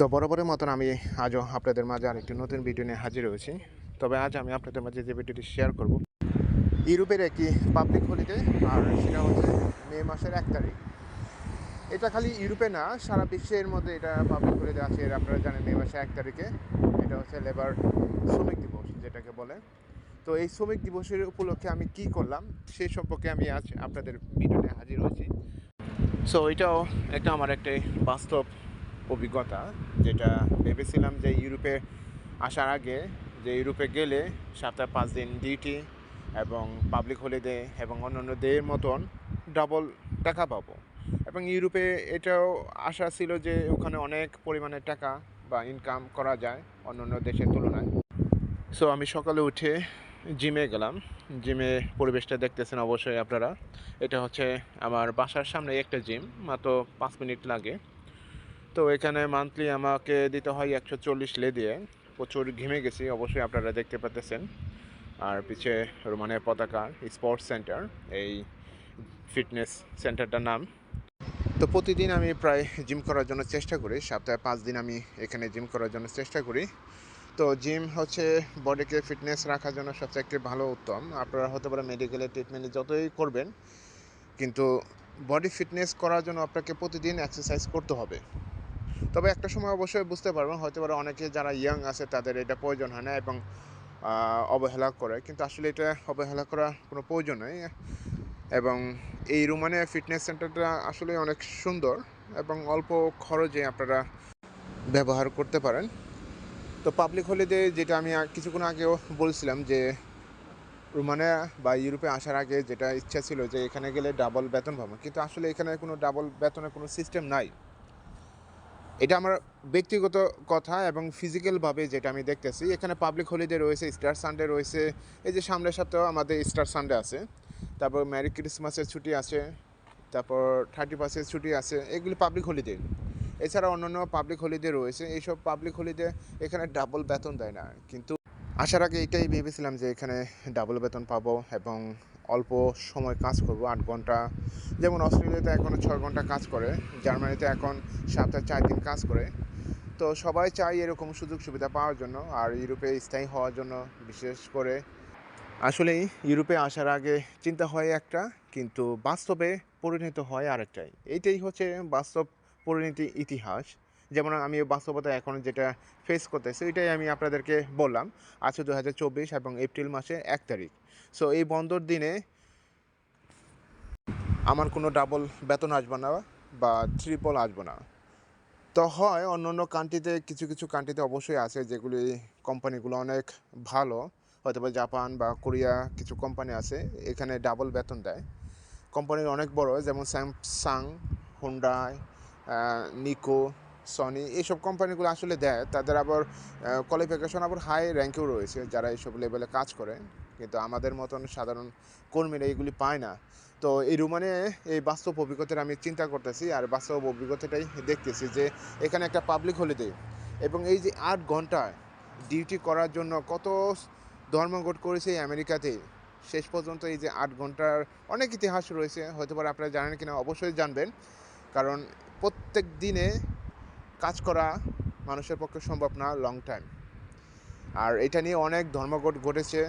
তো বরাবরের মতন আমি আজও আপনাদের মাঝে আরেকটি নতুন ভিডিও নিয়ে হাজির হয়েছি। তবে আজ আমি আপনাদের মাঝে যে ভিডিওটি শেয়ার করব, ইউরোপের একটি পাবলিক হলিডে আর সেটা হচ্ছে মে মাসের এক তারিখ। এটা খালি ইউরোপে না, সারা বিশ্বের মধ্যে এটা পাবলিক হলিডে আছে আপনারা জানেন মে মাসের এক তারিখে। এটা হচ্ছে লেবার শ্রমিক দিবস যেটাকে বলে। তো এই শ্রমিক দিবসের উপলক্ষে আমি কি করলাম সেই সম্পর্কে আমি আজ আপনাদের ভিডিওতে হাজির হয়েছি। সো এটাও একটা আমার একটা বাস্তব অভিজ্ঞতা, যেটা ভেবেছিলাম যে ইউরোপে আসার আগে, যে ইউরোপে গেলে সপ্তাহে পাঁচ দিন ডিউটি এবং পাবলিক হলিডে এবং অন্যান্য ডের মতন ডাবল টাকা পাবো। এবং ইউরোপে এটাও আশা ছিল যে ওখানে অনেক পরিমাণে টাকা বা ইনকাম করা যায় অন্যান্য দেশের তুলনায়। সো আমি সকালে উঠে জিমে গেলাম। জিমে পরিবেশটা দেখতেছেন অবশ্যই আপনারা। এটা হচ্ছে আমার বাসার সামনে একটা জিম মাত্র পাঁচ মিনিট লাগে। তো এখানে মান্থলি আমাকে দিতে হয় একশো চল্লিশ লে দিয়ে। প্রচুর ঘেমে গেছি, অবশ্যই আপনারা দেখতে পাচ্ছেন আর পিছে রোমানের পতাকা স্পোর্টস সেন্টার এই ফিটনেস সেন্টারটার নাম। তো প্রতিদিন আমি প্রায় জিম করার জন্য চেষ্টা করি, সপ্তাহে পাঁচ দিন আমি এখানে জিম করার জন্য চেষ্টা করি। তো জিম হচ্ছে বডিকে ফিটনেস রাখার জন্য সবচেয়ে একটি ভালো উত্তম। আপনারা হতে পারে মেডিকেলের ট্রিটমেন্ট যতই করবেন, কিন্তু বডি ফিটনেস করার জন্য আপনাকে প্রতিদিন এক্সারসাইজ করতে হবে। তবে একটা সময় অবশ্যই বুঝতে পারবেন হয়তো পারে অনেকে যারা ইয়াং আছে তাদের এটা প্রয়োজন হয় না এবং অবহেলা করে। কিন্তু আসলে এটা অবহেলা করা কোনো প্রয়োজন নেই এবং এই রুমানে ফিটনেস সেন্টারটা আসলে অনেক সুন্দর এবং অল্প খরচে আপনারা ব্যবহার করতে পারেন। তো পাবলিক হলিডে যেটা আমি কিছুক্ষণ আগেও বলছিলাম যে, রোমানিয়া বা ইউরোপে আসার আগে যেটা ইচ্ছা ছিল যে এখানে গেলে ডাবল বেতন পাবো। কিন্তু আসলে এখানে কোনো ডাবল বেতনের কোনো সিস্টেম নাই। এটা আমার ব্যক্তিগত কথা এবং ফিজিক্যালভাবে যেটা আমি দেখতেছি, এখানে পাবলিক হলিডে রয়েছে স্টার সানডে রয়েছে, এই যে সামনের সপ্তাহ আমাদের স্টার সানডে আছে, তারপর ম্যারি ক্রিসমাসের ছুটি আছে, তারপর থার্টি পার্সেন্ট ছুটি আছে, এগুলি পাবলিক হলিডে এছাড়া অন্যান্য পাবলিক হলিডে রয়েছে, এইসব পাবলিক হলিডে এখানে ডাবল বেতন দেয় না, কিন্তু আসার আগে এটাই ভেবেছিলাম যে এখানে ডাবল বেতন পাবো এবং অল্প সময় কাজ করব, আট ঘণ্টা। যেমন অস্ট্রেলিয়াতে এখন ছয় ঘণ্টা কাজ করে, জার্মানিতে এখন সপ্তাহে চার দিন কাজ করে। তো সবাই চায় এরকম সুযোগ সুবিধা পাওয়ার জন্য আর ইউরোপে স্থায়ী হওয়ার জন্য বিশেষ করে। আসলেই ইউরোপে আসার আগে চিন্তা হয় একটা, কিন্তু বাস্তবে পরিণত হয় আরেকটাই। এইটাই হচ্ছে বাস্তব পরিণতি ইতিহাস। যেমন আমি বাস্তবতা এখন যেটা ফেস করতেছি এটাই আমি আপনাদেরকে বললাম। আছে দু হাজার চব্বিশ এবং এপ্রিল মাসে এক তারিখ। সো এই বন্ধর দিনে আমার কোনো ডাবল বেতন আসবে না বা ট্রিপল আসবে না। তো হয় অন্য অন্য কান্ট্রিতে কিছু কিছু কান্ট্রিতে অবশ্যই আছে যেগুলি কোম্পানিগুলো অনেক ভালো। হয়তো বা জাপান বা কোরিয়া কিছু কোম্পানি আছে, এখানে ডাবল বেতন দেয়। কোম্পানির অনেক বড়, যেমন স্যামসাং হুন্ডাই নিকো সনি এইসব কোম্পানিগুলো আসলে দেয়, তাদের আবার কোয়ালিফিকেশন আবার হাই র্যাঙ্কেও রয়েছে যারা এইসব লেভেলে কাজ করে। কিন্তু আমাদের মতন সাধারণ কর্মীরা এগুলি পায় না। তো এই রুমানে এই বাস্তব অভিজ্ঞতাটা আমি চিন্তা করতেছি আর বাস্তব অভিজ্ঞতাটাই দেখতেছি যে এখানে একটা পাবলিক হলিডে এবং এই যে আট ঘণ্টা ডিউটি করার জন্য কত ধর্মঘট করেছে এই আমেরিকাতে, শেষ পর্যন্ত এই যে আট ঘণ্টার অনেক ইতিহাস রয়েছে। হয়তো পারে আপনারা জানেন কিনা, অবশ্যই জানবেন। কারণ প্রত্যেক দিনে কাজ করা মানুষের পক্ষে সম্ভব না লং টাইম আর এটা নিয়ে অনেক ধর্মঘট ঘটেছে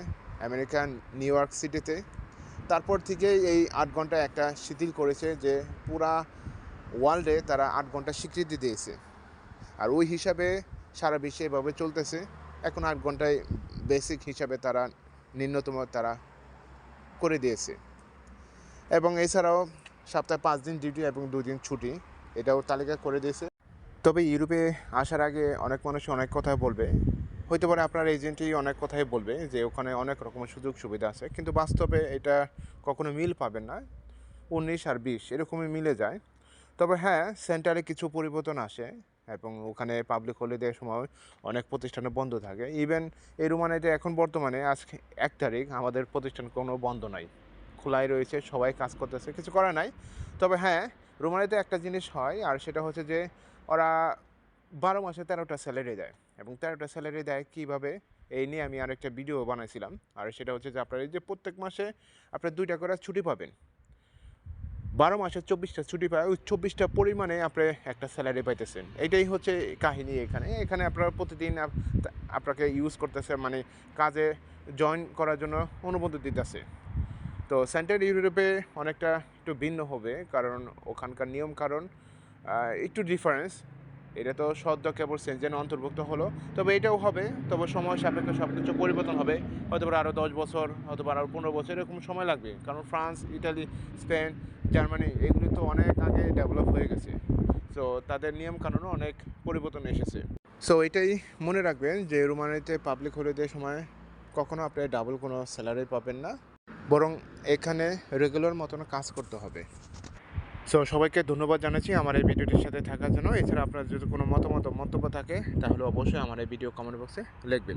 আমেরিকান নিউ ইয়র্ক সিটিতে। তারপর থেকে এই আট ঘণ্টা একটা শিথিল করেছে যে পুরা ওয়ার্ল্ডে তারা আট ঘণ্টা স্বীকৃতি দিয়েছে। আর ওই হিসাবে সারা বিশ্বে এভাবে চলতেছে। এখন আট ঘন্টায় বেসিক হিসাবে তারা ন্যূনতম তারা করে দিয়েছে। এবং এছাড়াও সপ্তাহে পাঁচ দিন ডিউটি এবং দুই দিন ছুটি, এটাও তালিকা করে দিয়েছে। তবে ইউরোপে আসার আগে অনেক মানুষ অনেক কথা বলবে। হইতে পারে আপনার এজেন্টই অনেক কথাই বলবে যে ওখানে অনেক রকমের সুযোগ সুবিধা আছে, কিন্তু বাস্তবে এটা কখনো মিল পাবেন না। উনিশ আর বিশ এরকমই মিলে যায়। তবে হ্যাঁ সেন্টারে কিছু পরিবর্তন আসে এবং ওখানে পাবলিক হলিডের সময় অনেক প্রতিষ্ঠানে বন্ধ থাকে। ইভেন এই রুমানাইতে এখন বর্তমানে আজকে এক তারিখ আমাদের প্রতিষ্ঠান কোনো বন্ধ নাই। খোলাই রয়েছে, সবাই কাজ করতেছে, কিছু করা নাই। তবে হ্যাঁ রুমানিতে একটা জিনিস হয়, আর সেটা হচ্ছে যে ওরা বারো মাসে তেরোটা স্যালারি দেয় এবং তেরোটা স্যালারি দেয় কীভাবে? এই নিয়ে আমি আরেকটা ভিডিও বানাইছিলাম। আর সেটা হচ্ছে যে আপনার এই যে প্রত্যেক মাসে আপনার দুইটা করে ছুটি পাবেন। বারো মাসে চব্বিশটা ছুটি পায়, ওই চব্বিশটা পরিমাণে আপনি একটা স্যালারি পাইতেছেন। এটাই হচ্ছে কাহিনী এখানে। এখানে আপনারা প্রতিদিন আপ- আপনাকে ইউজ করতেছে মানে কাজে জয়েন করার জন্য অনুমতি দিতেছে। তো সেন্ট্রাল ইউরোপে অনেকটা একটু ভিন্ন হবে, কারণ ওখানকার নিয়ম কারণ একটু ডিফারেন্স এটা তো সদ্য কেবল সেনজেন অন্তর্ভুক্ত হলো, তবে এটাও হবে, তবে সময় সাপেক্ষে সব কিছু পরিবর্তন হবে। হয়তো আরও দশ বছর, হয়তো আরও পনেরো বছর, এরকম সময় লাগবে, কারণ ফ্রান্স ইটালি স্পেন, জার্মানি, এগুলি তো অনেক আগে ডেভেলপ হয়ে গেছে। সো তাদের নিয়ম কানুনও অনেক পরিবর্তন এসেছে। সো এটাই মনে রাখবেন যে রোমানিতে পাবলিক হলিডে সময় কখনো আপনি ডাবল কোনো স্যালারি পাবেন না। বরং এখানে রেগুলার মতন কাজ করতে হবে। সো সবাইকে ধন্যবাদ জানাচ্ছি আমার এই ভিডিওটির সাথে থাকার জন্য। এছাড়া আপনার যদি কোনো মতামত, মন্তব্য থাকে, তাহলে অবশ্যই আমার এই ভিডিও কমেন্ট বক্সে লিখবেন।